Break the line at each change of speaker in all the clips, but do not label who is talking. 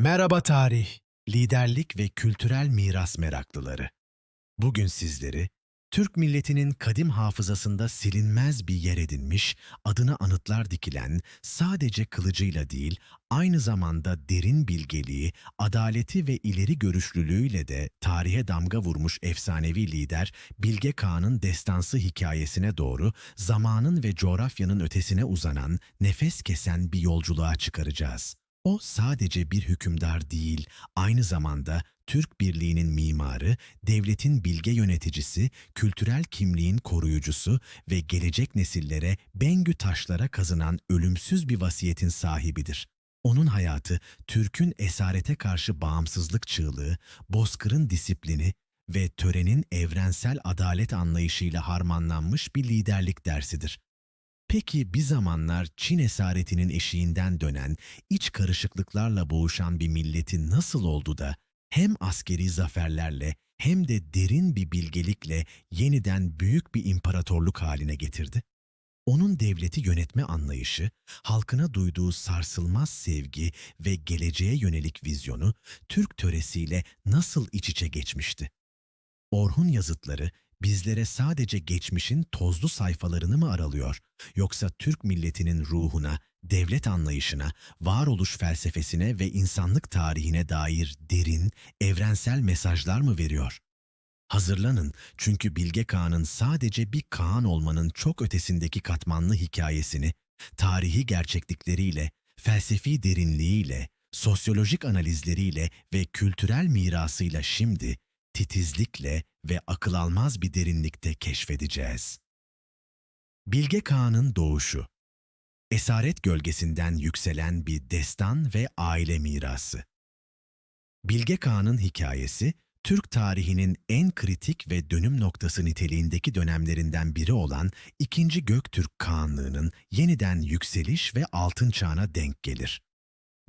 Merhaba tarih, liderlik ve kültürel miras meraklıları. Bugün sizleri Türk milletinin kadim hafızasında silinmez bir yer edinmiş, adına anıtlar dikilen, sadece kılıcıyla değil, aynı zamanda derin bilgeliği, adaleti ve ileri görüşlülüğüyle de tarihe damga vurmuş efsanevi lider Bilge Kağan'ın destansı hikayesine doğru zamanın ve coğrafyanın ötesine uzanan, nefes kesen bir yolculuğa çıkaracağız. O sadece bir hükümdar değil, aynı zamanda Türk Birliği'nin mimarı, devletin bilge yöneticisi, kültürel kimliğin koruyucusu ve gelecek nesillere Bengü taşlara kazınan ölümsüz bir vasiyetin sahibidir. Onun hayatı, Türk'ün esarete karşı bağımsızlık çığlığı, bozkırın disiplini ve törenin evrensel adalet anlayışıyla harmanlanmış bir liderlik dersidir. Peki bir zamanlar Çin esaretinin eşiğinden dönen, iç karışıklıklarla boğuşan bir milleti nasıl oldu da hem askeri zaferlerle hem de derin bir bilgelikle yeniden büyük bir imparatorluk haline getirdi? Onun devleti yönetme anlayışı, halkına duyduğu sarsılmaz sevgi ve geleceğe yönelik vizyonu Türk töresiyle nasıl iç içe geçmişti? Orhun yazıtları bizlere sadece geçmişin tozlu sayfalarını mı aralıyor, yoksa Türk milletinin ruhuna, devlet anlayışına, varoluş felsefesine ve insanlık tarihine dair derin, evrensel mesajlar mı veriyor? Hazırlanın çünkü Bilge Kağan'ın sadece bir Kağan olmanın çok ötesindeki katmanlı hikayesini, tarihi gerçeklikleriyle, felsefi derinliğiyle, sosyolojik analizleriyle ve kültürel mirasıyla şimdi titizlikle ve akıl almaz bir derinlikte keşfedeceğiz. Bilge Kağan'ın doğuşu Esaret gölgesinden yükselen bir destan ve aile mirası. Bilge Kağan'ın hikayesi, Türk tarihinin en kritik ve dönüm noktası niteliğindeki dönemlerinden biri olan 2. Göktürk Kağanlığı'nın yeniden yükseliş ve altın çağına denk gelir.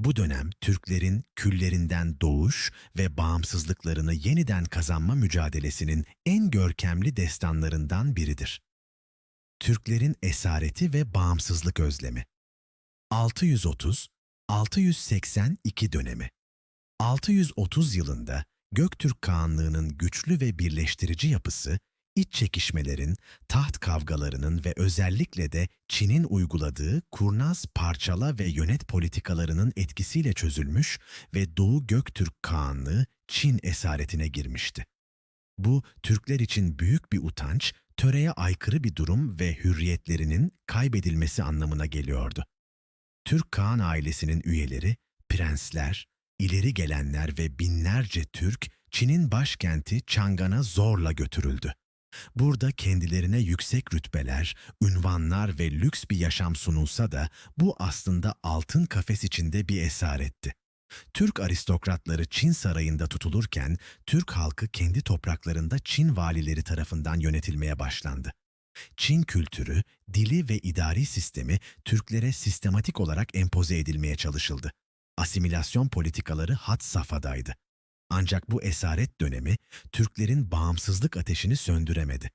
Bu dönem Türklerin küllerinden doğuş ve bağımsızlıklarını yeniden kazanma mücadelesinin en görkemli destanlarından biridir. Türklerin esareti ve bağımsızlık özlemi. 630-682 dönemi. 630 yılında Göktürk Kağanlığı'nın güçlü ve birleştirici yapısı iç çekişmelerin, taht kavgalarının ve özellikle de Çin'in uyguladığı kurnaz parçala ve yönet politikalarının etkisiyle çözülmüş ve Doğu Göktürk Kağanlığı Çin esaretine girmişti. Bu Türkler için büyük bir utanç, töreye aykırı bir durum ve hürriyetlerinin kaybedilmesi anlamına geliyordu. Türk Kağan ailesinin üyeleri, prensler, ileri gelenler ve binlerce Türk Çin'in başkenti Çangan'a zorla götürüldü. Burada kendilerine yüksek rütbeler, ünvanlar ve lüks bir yaşam sunulsa da bu aslında altın kafes içinde bir esaretti. Türk aristokratları Çin sarayında tutulurken Türk halkı kendi topraklarında Çin valileri tarafından yönetilmeye başlandı. Çin kültürü, dili ve idari sistemi Türklere sistematik olarak empoze edilmeye çalışıldı. Asimilasyon politikaları had safhadaydı. Ancak bu esaret dönemi Türklerin bağımsızlık ateşini söndüremedi.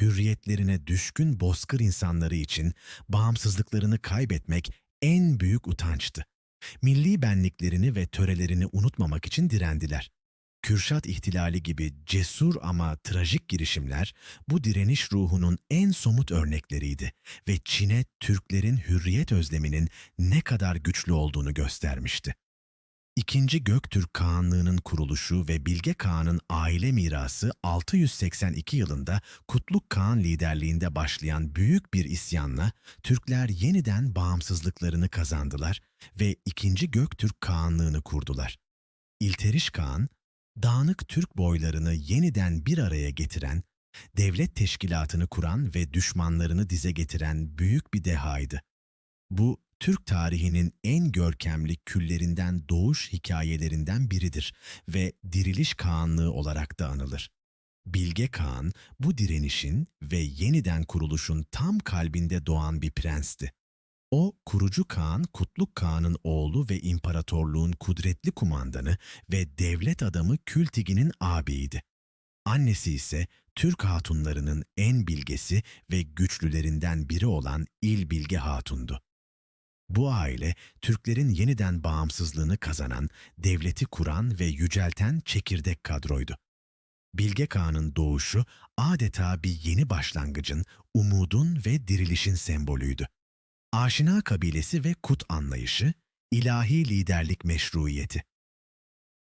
Hürriyetlerine düşkün bozkır insanları için bağımsızlıklarını kaybetmek en büyük utançtı. Milli benliklerini ve törelerini unutmamak için direndiler. Kürşat ihtilali gibi cesur ama trajik girişimler bu direniş ruhunun en somut örnekleriydi ve Çin'e Türklerin hürriyet özleminin ne kadar güçlü olduğunu göstermişti. İkinci Göktürk Kağanlığı'nın kuruluşu ve Bilge Kağan'ın aile mirası 682 yılında Kutluk Kağan liderliğinde başlayan büyük bir isyanla Türkler yeniden bağımsızlıklarını kazandılar ve İkinci Göktürk Kağanlığı'nı kurdular. İlteriş Kağan, dağınık Türk boylarını yeniden bir araya getiren, devlet teşkilatını kuran ve düşmanlarını dize getiren büyük bir dehaydı. Bu Türk tarihinin en görkemli küllerinden doğuş hikayelerinden biridir ve diriliş Kağanlığı olarak da anılır. Bilge Kağan bu direnişin ve yeniden kuruluşun tam kalbinde doğan bir prensti. O, kurucu Kağan Kutluk Kağan'ın oğlu ve imparatorluğun kudretli kumandanı ve devlet adamı Kültigi'nin ağabeyiydi. Annesi ise Türk hatunlarının en bilgesi ve güçlülerinden biri olan İl Bilge Hatun'du. Bu aile, Türklerin yeniden bağımsızlığını kazanan, devleti kuran ve yücelten çekirdek kadroydu. Bilge Kağan'ın doğuşu adeta bir yeni başlangıcın, umudun ve dirilişin sembolüydü. Aşina kabilesi ve kut anlayışı, ilahi liderlik meşruiyeti.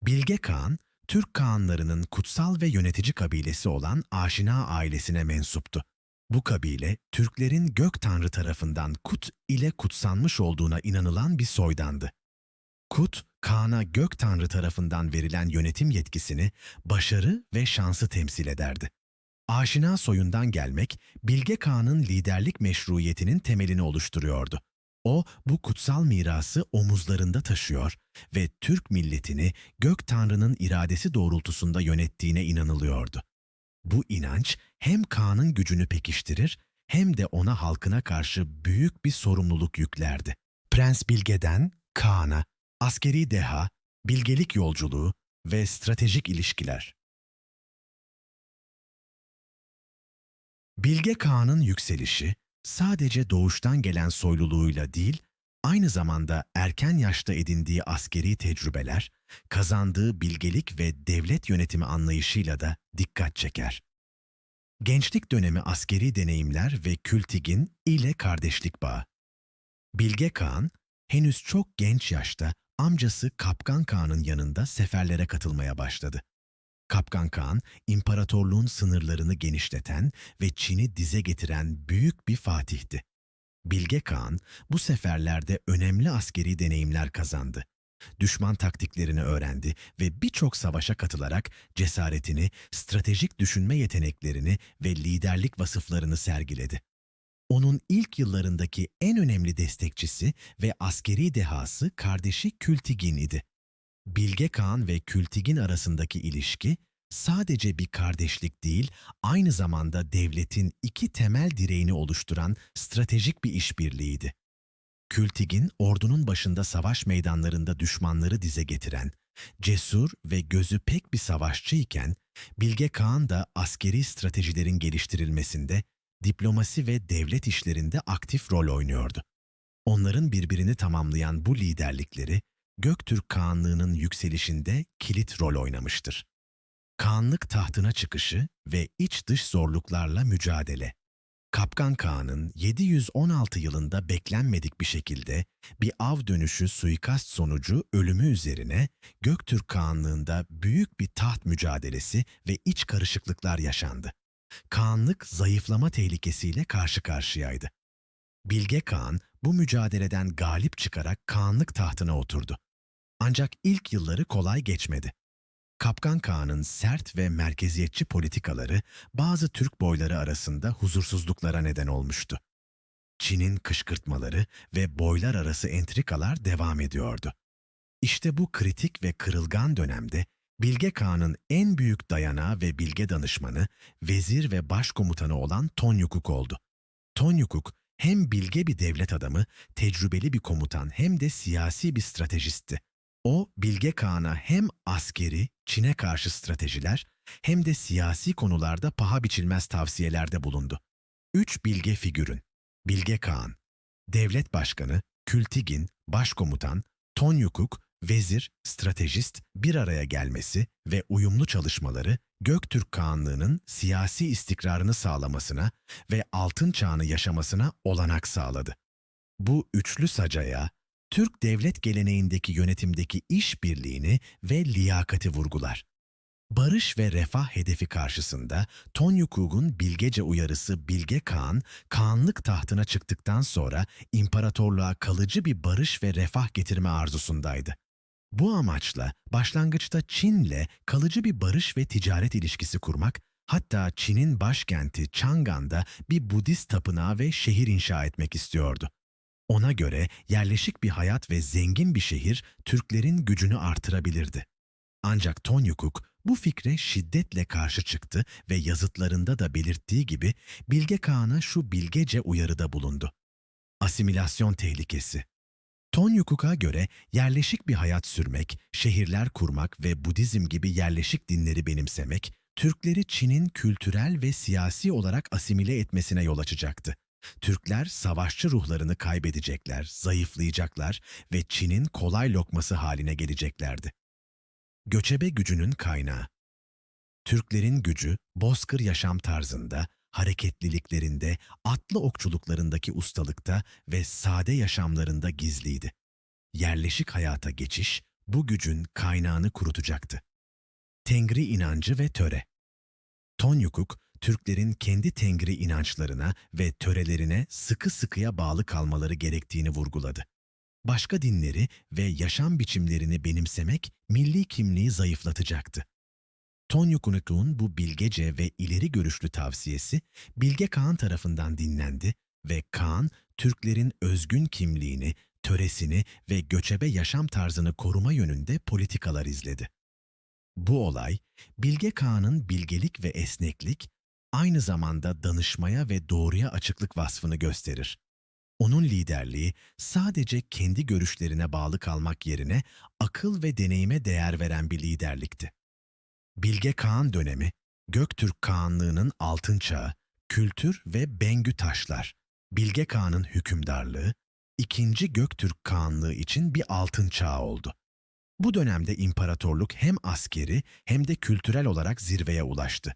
Bilge Kağan, Türk Kağanlarının kutsal ve yönetici kabilesi olan Aşina ailesine mensuptu. Bu kabile, Türklerin gök tanrı tarafından Kut ile kutsanmış olduğuna inanılan bir soydandı. Kut, Kaan'a gök tanrı tarafından verilen yönetim yetkisini, başarı ve şansı temsil ederdi. Aşina soyundan gelmek, Bilge Kağan'ın liderlik meşruiyetinin temelini oluşturuyordu. O, bu kutsal mirası omuzlarında taşıyor ve Türk milletini gök tanrının iradesi doğrultusunda yönettiğine inanılıyordu. Bu inanç hem Kaan'ın gücünü pekiştirir hem de ona halkına karşı büyük bir sorumluluk yüklerdi. Prens Bilge'den Kaan'a askeri deha, bilgelik yolculuğu ve stratejik ilişkiler. Bilge Kağan'ın yükselişi sadece doğuştan gelen soyluluğuyla değil, aynı zamanda erken yaşta edindiği askeri tecrübeler, kazandığı bilgelik ve devlet yönetimi anlayışıyla da dikkat çeker. Gençlik dönemi askeri deneyimler ve Kültigin ile kardeşlik bağı. Bilge Kağan, henüz çok genç yaşta amcası Kapkan Kağan'ın yanında seferlere katılmaya başladı. Kapkan Kağan, imparatorluğun sınırlarını genişleten ve Çin'i dize getiren büyük bir fatihti. Bilge Kağan, bu seferlerde önemli askeri deneyimler kazandı. Düşman taktiklerini öğrendi ve birçok savaşa katılarak cesaretini, stratejik düşünme yeteneklerini ve liderlik vasıflarını sergiledi. Onun ilk yıllarındaki en önemli destekçisi ve askeri dehası kardeşi Kültigin idi. Bilge Kağan ve Kültigin arasındaki ilişki sadece bir kardeşlik değil, aynı zamanda devletin iki temel direğini oluşturan stratejik bir işbirliğiydi. Kültigin, ordunun başında savaş meydanlarında düşmanları dize getiren, cesur ve gözü pek bir savaşçı iken, Bilge Kağan da askeri stratejilerin geliştirilmesinde diplomasi ve devlet işlerinde aktif rol oynuyordu. Onların birbirini tamamlayan bu liderlikleri, Göktürk Kağanlığı'nın yükselişinde kilit rol oynamıştır. Kağanlık tahtına çıkışı ve iç dış zorluklarla mücadele. Kapkan Kağan'ın 716 yılında beklenmedik bir şekilde bir av dönüşü suikast sonucu ölümü üzerine Göktürk Kağanlığı'nda büyük bir taht mücadelesi ve iç karışıklıklar yaşandı. Kağanlık zayıflama tehlikesiyle karşı karşıyaydı. Bilge Kağan bu mücadeleden galip çıkarak Kağanlık tahtına oturdu. Ancak ilk yılları kolay geçmedi. Kapkan Kağan'ın sert ve merkeziyetçi politikaları bazı Türk boyları arasında huzursuzluklara neden olmuştu. Çin'in kışkırtmaları ve boylar arası entrikalar devam ediyordu. İşte bu kritik ve kırılgan dönemde Bilge Kağan'ın en büyük dayanağı ve bilge danışmanı, vezir ve başkomutanı olan Tonyukuk oldu. Tonyukuk hem bilge bir devlet adamı, tecrübeli bir komutan hem de siyasi bir stratejistti. O, Bilge Kağan'a hem askeri, Çin'e karşı stratejiler hem de siyasi konularda paha biçilmez tavsiyelerde bulundu. Üç bilge figürün, Bilge Kağan, devlet başkanı, Kültigin, başkomutan, Tonyukuk, vezir, stratejist bir araya gelmesi ve uyumlu çalışmaları Göktürk Kağanlığı'nın siyasi istikrarını sağlamasına ve altın çağını yaşamasına olanak sağladı. Bu üçlü sacaya Türk devlet geleneğindeki yönetimdeki işbirliğini ve liyakati vurgular. Barış ve refah hedefi karşısında Tonyukug'un bilgece uyarısı Bilge Kağan, Kağanlık tahtına çıktıktan sonra imparatorluğa kalıcı bir barış ve refah getirme arzusundaydı. Bu amaçla başlangıçta Çin'le kalıcı bir barış ve ticaret ilişkisi kurmak, hatta Çin'in başkenti Chang'an'da bir Budist tapınağı ve şehir inşa etmek istiyordu. Ona göre yerleşik bir hayat ve zengin bir şehir Türklerin gücünü artırabilirdi. Ancak Tonyukuk bu fikre şiddetle karşı çıktı ve yazıtlarında da belirttiği gibi Bilge Kağan'a şu bilgece uyarıda bulundu. Asimilasyon tehlikesi. Tonyukuk'a göre yerleşik bir hayat sürmek, şehirler kurmak ve Budizm gibi yerleşik dinleri benimsemek, Türkleri Çin'in kültürel ve siyasi olarak asimile etmesine yol açacaktı. Türkler savaşçı ruhlarını kaybedecekler, zayıflayacaklar ve Çin'in kolay lokması haline geleceklerdi. Göçebe gücünün kaynağı Türklerin gücü bozkır yaşam tarzında, hareketliliklerinde, atlı okçuluklarındaki ustalıkta ve sade yaşamlarında gizliydi. Yerleşik hayata geçiş bu gücün kaynağını kurutacaktı. Tengri inancı ve töre Tonyukuk, Türklerin kendi tengri inançlarına ve törelerine sıkı sıkıya bağlı kalmaları gerektiğini vurguladı. Başka dinleri ve yaşam biçimlerini benimsemek milli kimliği zayıflatacaktı. Tonyukuk'un bu bilgece ve ileri görüşlü tavsiyesi Bilge Kağan tarafından dinlendi ve Kağan, Türklerin özgün kimliğini, töresini ve göçebe yaşam tarzını koruma yönünde politikalar izledi. Bu olay, Bilge Kağan'ın bilgelik ve esneklik, aynı zamanda danışmaya ve doğruya açıklık vasfını gösterir. Onun liderliği sadece kendi görüşlerine bağlı kalmak yerine akıl ve deneyime değer veren bir liderlikti. Bilge Kağan dönemi, Göktürk Kağanlığı'nın altın çağı, kültür ve Bengü taşlar, Bilge Kağan'ın hükümdarlığı, ikinci Göktürk Kağanlığı için bir altın çağı oldu. Bu dönemde imparatorluk hem askeri hem de kültürel olarak zirveye ulaştı.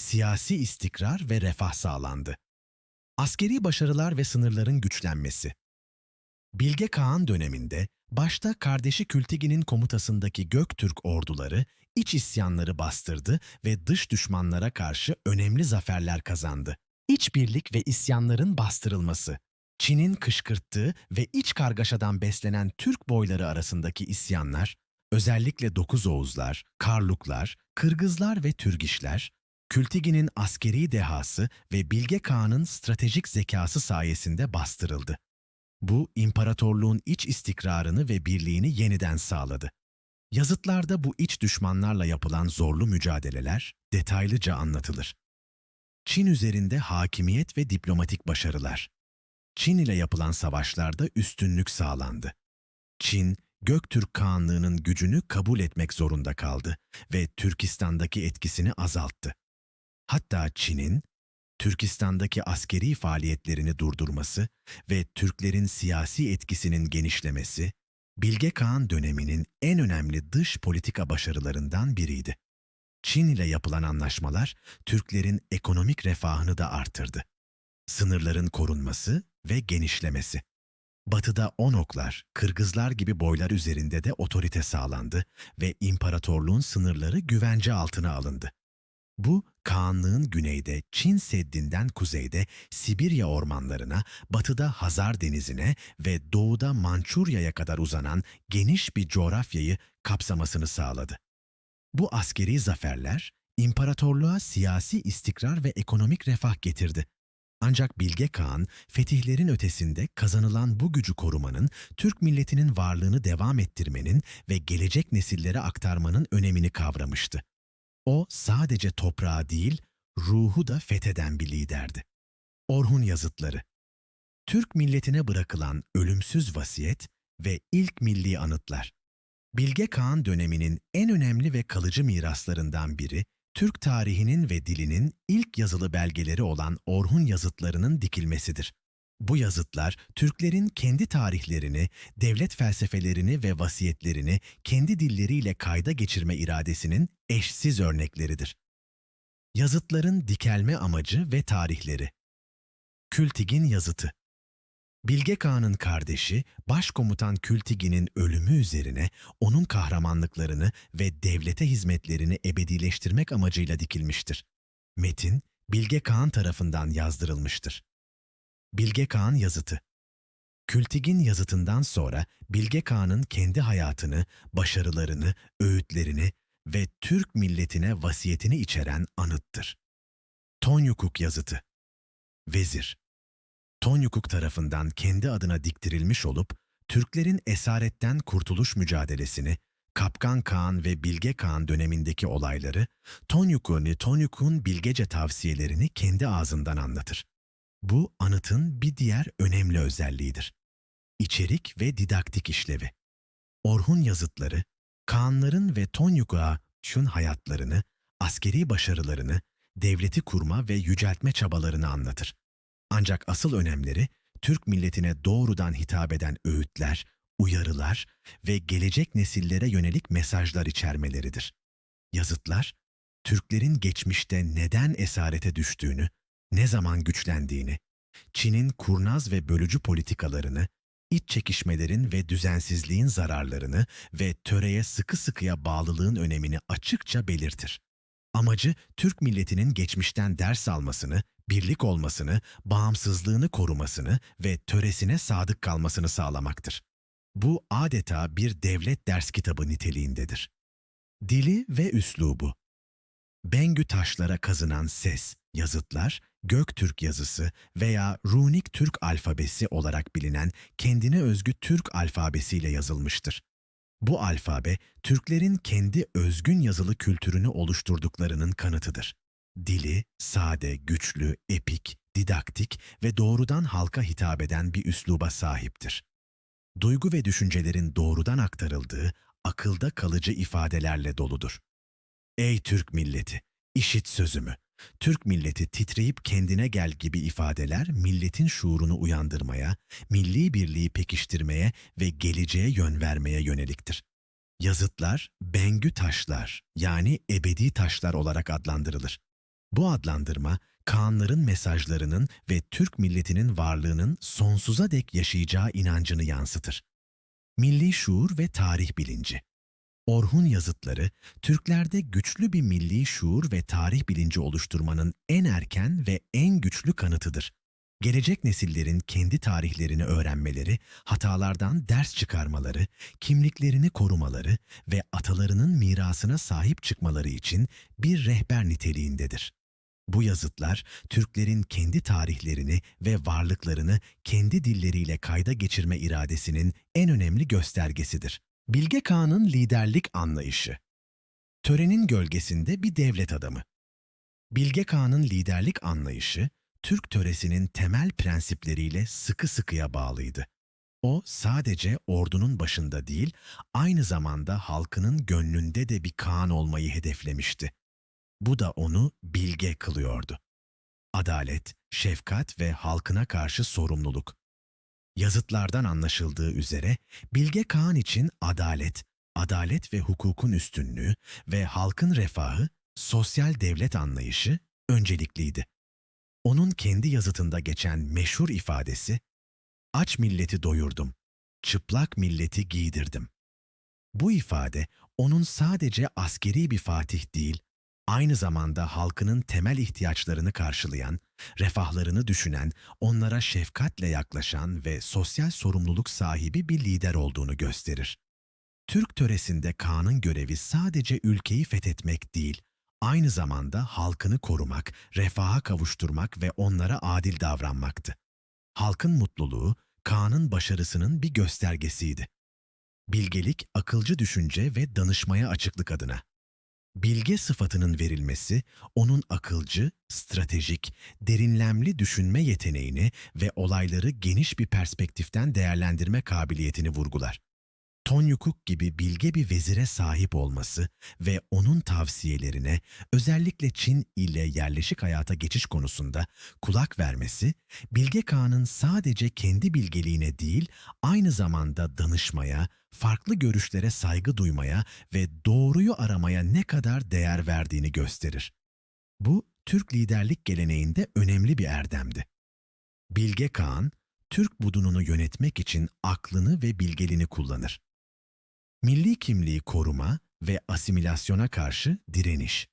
Siyasi istikrar ve refah sağlandı. Askeri başarılar ve sınırların güçlenmesi. Bilge Kağan döneminde başta kardeşi Kültigi'nin komutasındaki Göktürk orduları iç isyanları bastırdı ve dış düşmanlara karşı önemli zaferler kazandı. İç birlik ve isyanların bastırılması. Çin'in kışkırttığı ve iç kargaşadan beslenen Türk boyları arasındaki isyanlar, özellikle Dokuz Oğuzlar, Karluklar, Kırgızlar ve Türgişler, Kültigi'nin askeri dehası ve Bilge Kağan'ın stratejik zekası sayesinde bastırıldı. Bu, imparatorluğun iç istikrarını ve birliğini yeniden sağladı. Yazıtlarda bu iç düşmanlarla yapılan zorlu mücadeleler detaylıca anlatılır. Çin üzerinde hakimiyet ve diplomatik başarılar. Çin ile yapılan savaşlarda üstünlük sağlandı. Çin, Göktürk Kağanlığı'nın gücünü kabul etmek zorunda kaldı ve Türkistan'daki etkisini azalttı. Hatta Çin'in, Türkistan'daki askeri faaliyetlerini durdurması ve Türklerin siyasi etkisinin genişlemesi, Bilge Kağan döneminin en önemli dış politika başarılarından biriydi. Çin ile yapılan anlaşmalar, Türklerin ekonomik refahını da artırdı. Sınırların korunması ve genişlemesi. Batıda Onoklar, Kırgızlar gibi boylar üzerinde de otorite sağlandı ve imparatorluğun sınırları güvence altına alındı. Bu, Kağanlığın güneyde Çin Seddi'nden kuzeyde Sibirya ormanlarına, batıda Hazar Denizi'ne ve doğuda Mançurya'ya kadar uzanan geniş bir coğrafyayı kapsamasını sağladı. Bu askeri zaferler, imparatorluğa siyasi istikrar ve ekonomik refah getirdi. Ancak Bilge Kağan, fetihlerin ötesinde kazanılan bu gücü korumanın, Türk milletinin varlığını devam ettirmenin ve gelecek nesillere aktarmanın önemini kavramıştı. O sadece toprağı değil, ruhu da fetheden bir liderdi. Orhun yazıtları Türk milletine bırakılan ölümsüz vasiyet ve ilk milli anıtlar. Bilge Kağan döneminin en önemli ve kalıcı miraslarından biri, Türk tarihinin ve dilinin ilk yazılı belgeleri olan Orhun yazıtlarının dikilmesidir. Bu yazıtlar, Türklerin kendi tarihlerini, devlet felsefelerini ve vasiyetlerini kendi dilleriyle kayda geçirme iradesinin eşsiz örnekleridir. Yazıtların dikelme amacı ve tarihleri Kültigin yazıtı Bilge Kağan'ın kardeşi, Başkomutan Kültigin'in ölümü üzerine onun kahramanlıklarını ve devlete hizmetlerini ebedileştirmek amacıyla dikilmiştir. Metin, Bilge Kağan tarafından yazdırılmıştır. Bilge Kağan yazıtı Kültigin yazıtından sonra Bilge Kağan'ın kendi hayatını, başarılarını, öğütlerini ve Türk milletine vasiyetini içeren anıttır. Tonyukuk yazıtı Vezir Tonyukuk tarafından kendi adına diktirilmiş olup, Türklerin esaretten kurtuluş mücadelesini, Kapkan Kağan ve Bilge Kağan dönemindeki olayları, Tonyukuk'un Tonyukuk'un bilgece tavsiyelerini kendi ağzından anlatır. Bu anıtın bir diğer önemli özelliğidir. İçerik ve didaktik işlevi. Orhun yazıtları, Kaanların ve Tonyukuk'un hayatlarını, askeri başarılarını, devleti kurma ve yüceltme çabalarını anlatır. Ancak asıl önemleri Türk milletine doğrudan hitap eden öğütler, uyarılar ve gelecek nesillere yönelik mesajlar içermeleridir. Yazıtlar, Türklerin geçmişte neden esarete düştüğünü, ne zaman güçlendiğini, Çin'in kurnaz ve bölücü politikalarını, iç çekişmelerin ve düzensizliğin zararlarını ve töreye sıkı sıkıya bağlılığın önemini açıkça belirtir. Amacı Türk milletinin geçmişten ders almasını, birlik olmasını, bağımsızlığını korumasını ve töresine sadık kalmasını sağlamaktır. Bu adeta bir devlet ders kitabı niteliğindedir. Dili ve üslubu Bengü taşlara kazınan ses, yazıtlar, Göktürk yazısı veya Runik Türk alfabesi olarak bilinen kendine özgü Türk alfabesiyle yazılmıştır. Bu alfabe, Türklerin kendi özgün yazılı kültürünü oluşturduklarının kanıtıdır. Dili, sade, güçlü, epik, didaktik ve doğrudan halka hitap eden bir üsluba sahiptir. Duygu ve düşüncelerin doğrudan aktarıldığı, akılda kalıcı ifadelerle doludur. Ey Türk milleti, işit sözümü. Türk milleti titreyip kendine gel gibi ifadeler milletin şuurunu uyandırmaya, milli birliği pekiştirmeye ve geleceğe yön vermeye yöneliktir. Yazıtlar, bengü taşlar yani ebedi taşlar olarak adlandırılır. Bu adlandırma, Kağanların mesajlarının ve Türk milletinin varlığının sonsuza dek yaşayacağı inancını yansıtır. Milli şuur ve tarih bilinci Orhun yazıtları, Türklerde güçlü bir milli şuur ve tarih bilinci oluşturmanın en erken ve en güçlü kanıtıdır. Gelecek nesillerin kendi tarihlerini öğrenmeleri, hatalardan ders çıkarmaları, kimliklerini korumaları ve atalarının mirasına sahip çıkmaları için bir rehber niteliğindedir. Bu yazıtlar, Türklerin kendi tarihlerini ve varlıklarını kendi dilleriyle kayda geçirme iradesinin en önemli göstergesidir. Bilge Kağan'ın liderlik anlayışı. Törenin gölgesinde bir devlet adamı. Bilge Kağan'ın liderlik anlayışı, Türk töresinin temel prensipleriyle sıkı sıkıya bağlıydı. O sadece ordunun başında değil, aynı zamanda halkının gönlünde de bir Kağan olmayı hedeflemişti. Bu da onu bilge kılıyordu. Adalet, şefkat ve halkına karşı sorumluluk. Yazıtlardan anlaşıldığı üzere Bilge Kağan için adalet, adalet ve hukukun üstünlüğü ve halkın refahı, sosyal devlet anlayışı öncelikliydi. Onun kendi yazıtında geçen meşhur ifadesi, aç milleti doyurdum, çıplak milleti giydirdim. Bu ifade onun sadece askeri bir fatih değil, aynı zamanda halkının temel ihtiyaçlarını karşılayan, refahlarını düşünen, onlara şefkatle yaklaşan ve sosyal sorumluluk sahibi bir lider olduğunu gösterir. Türk töresinde Kaan'ın görevi sadece ülkeyi fethetmek değil, aynı zamanda halkını korumak, refaha kavuşturmak ve onlara adil davranmaktı. Halkın mutluluğu, Kaan'ın başarısının bir göstergesiydi. Bilgelik, akılcı düşünce ve danışmaya açıklık adına. Bilge sıfatının verilmesi, onun akılcı, stratejik, derinlemli düşünme yeteneğini ve olayları geniş bir perspektiften değerlendirme kabiliyetini vurgular. Tonyukuk gibi bilge bir vezire sahip olması ve onun tavsiyelerine özellikle Çin ile yerleşik hayata geçiş konusunda kulak vermesi, Bilge Kağan'ın sadece kendi bilgeliğine değil, aynı zamanda danışmaya, farklı görüşlere saygı duymaya ve doğruyu aramaya ne kadar değer verdiğini gösterir. Bu, Türk liderlik geleneğinde önemli bir erdemdi. Bilge Kağan, Türk budununu yönetmek için aklını ve bilgeliğini kullanır. Milli kimliği koruma ve asimilasyona karşı direniş.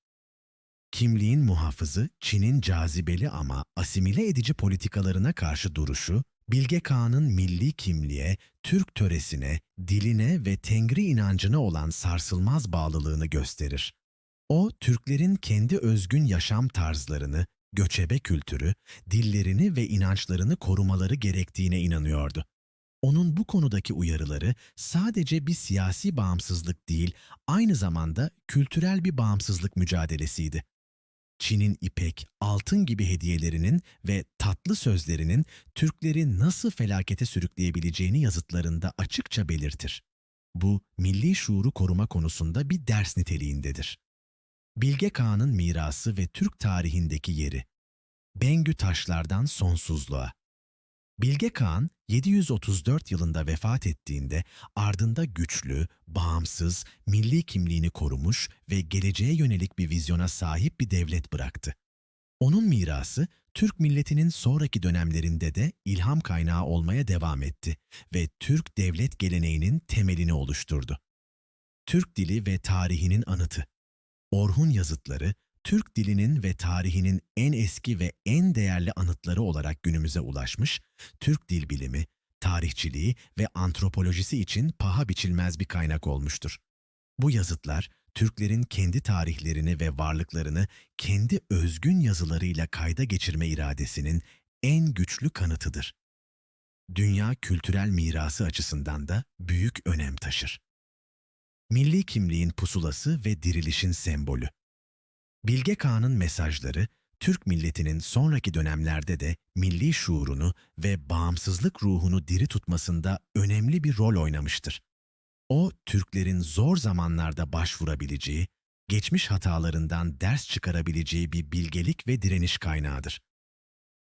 Kimliğin muhafızı Çin'in cazibeli ama asimile edici politikalarına karşı duruşu, Bilge Kağan'ın milli kimliğe, Türk töresine, diline ve Tengri inancına olan sarsılmaz bağlılığını gösterir. O, Türklerin kendi özgün yaşam tarzlarını, göçebe kültürü, dillerini ve inançlarını korumaları gerektiğine inanıyordu. Onun bu konudaki uyarıları sadece bir siyasi bağımsızlık değil, aynı zamanda kültürel bir bağımsızlık mücadelesiydi. Çin'in ipek, altın gibi hediyelerinin ve tatlı sözlerinin Türkleri nasıl felakete sürükleyebileceğini yazıtlarında açıkça belirtir. Bu, milli şuuru koruma konusunda bir ders niteliğindedir. Bilge Kağan'ın mirası ve Türk tarihindeki yeri Bengü taşlardan sonsuzluğa. Bilge Kağan 734 yılında vefat ettiğinde ardında güçlü, bağımsız, milli kimliğini korumuş ve geleceğe yönelik bir vizyona sahip bir devlet bıraktı. Onun mirası Türk milletinin sonraki dönemlerinde de ilham kaynağı olmaya devam etti ve Türk devlet geleneğinin temelini oluşturdu. Türk dili ve tarihinin anıtı. Orhun yazıtları, Türk dilinin ve tarihinin en eski ve en değerli anıtları olarak günümüze ulaşmış, Türk dil bilimi, tarihçiliği ve antropolojisi için paha biçilmez bir kaynak olmuştur. Bu yazıtlar, Türklerin kendi tarihlerini ve varlıklarını kendi özgün yazılarıyla kayda geçirme iradesinin en güçlü kanıtıdır. Dünya kültürel mirası açısından da büyük önem taşır. Milli kimliğin pusulası ve dirilişin sembolü. Bilge Kağan'ın mesajları, Türk milletinin sonraki dönemlerde de milli şuurunu ve bağımsızlık ruhunu diri tutmasında önemli bir rol oynamıştır. O, Türklerin zor zamanlarda başvurabileceği, geçmiş hatalarından ders çıkarabileceği bir bilgelik ve direniş kaynağıdır.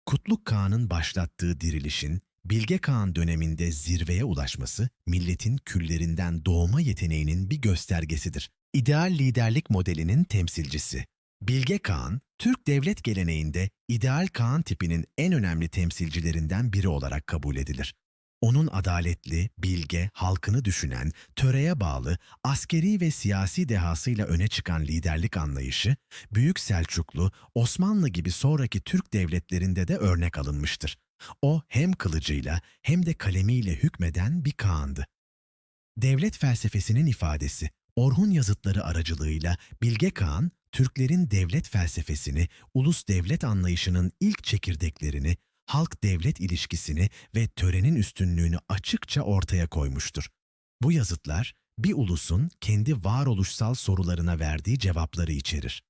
Kutluk Kağan'ın başlattığı dirilişin, Bilge Kağan döneminde zirveye ulaşması, milletin küllerinden doğma yeteneğinin bir göstergesidir. İdeal liderlik modelinin temsilcisi. Bilge Kağan, Türk devlet geleneğinde ideal Kağan tipinin en önemli temsilcilerinden biri olarak kabul edilir. Onun adaletli, bilge, halkını düşünen, töreye bağlı, askeri ve siyasi dehasıyla öne çıkan liderlik anlayışı, Büyük Selçuklu, Osmanlı gibi sonraki Türk devletlerinde de örnek alınmıştır. O hem kılıcıyla hem de kalemiyle hükmeden bir Kağan'dı. Devlet felsefesinin ifadesi, Orhun yazıtları aracılığıyla Bilge Kağan, Türklerin devlet felsefesini, ulus devlet anlayışının ilk çekirdeklerini, halk-devlet ilişkisini ve törenin üstünlüğünü açıkça ortaya koymuştur. Bu yazıtlar, bir ulusun kendi varoluşsal sorularına verdiği cevapları içerir.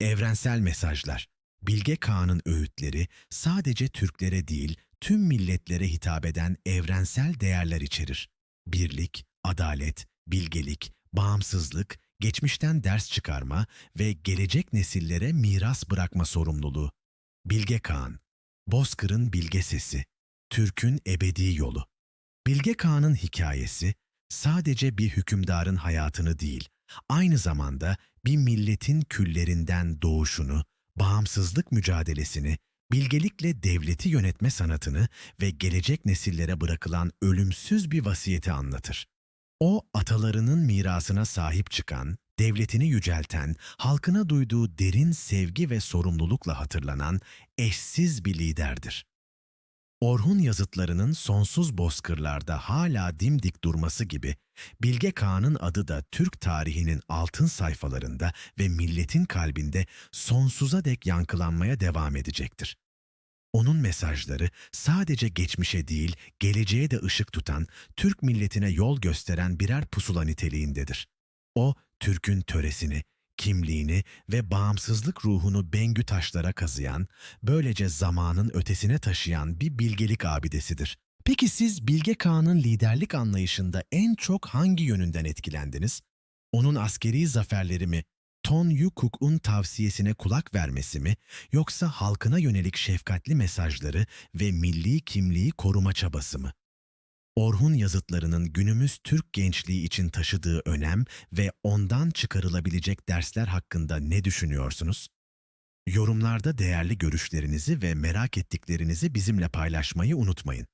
Evrensel mesajlar, Bilge Kağan'ın öğütleri sadece Türklere değil, tüm milletlere hitap eden evrensel değerler içerir. Birlik, adalet, bilgelik, bağımsızlık, geçmişten ders çıkarma ve gelecek nesillere miras bırakma sorumluluğu. Bilge Kağan, Bozkır'ın bilge sesi, Türk'ün ebedi yolu. Bilge Kağan'ın hikayesi sadece bir hükümdarın hayatını değil, aynı zamanda bir milletin küllerinden doğuşunu, bağımsızlık mücadelesini, bilgelikle devleti yönetme sanatını ve gelecek nesillere bırakılan ölümsüz bir vasiyeti anlatır. O, atalarının mirasına sahip çıkan, devletini yücelten, halkına duyduğu derin sevgi ve sorumlulukla hatırlanan eşsiz bir liderdir. Orhun yazıtlarının sonsuz bozkırlarda hala dimdik durması gibi, Bilge Kağan'ın adı da Türk tarihinin altın sayfalarında ve milletin kalbinde sonsuza dek yankılanmaya devam edecektir. Onun mesajları sadece geçmişe değil, geleceğe de ışık tutan, Türk milletine yol gösteren birer pusula niteliğindedir. O, Türk'ün töresini, kimliğini ve bağımsızlık ruhunu Bengü taşlara kazıyan, böylece zamanın ötesine taşıyan bir bilgelik abidesidir. Peki siz Bilge Kağan'ın liderlik anlayışında en çok hangi yönünden etkilendiniz? Onun askeri zaferleri mi, Ton Yukuk'un tavsiyesine kulak vermesi mi, yoksa halkına yönelik şefkatli mesajları ve milli kimliği koruma çabası mı? Orhun yazıtlarının günümüz Türk gençliği için taşıdığı önem ve ondan çıkarılabilecek dersler hakkında ne düşünüyorsunuz? Yorumlarda değerli görüşlerinizi ve merak ettiklerinizi bizimle paylaşmayı unutmayın.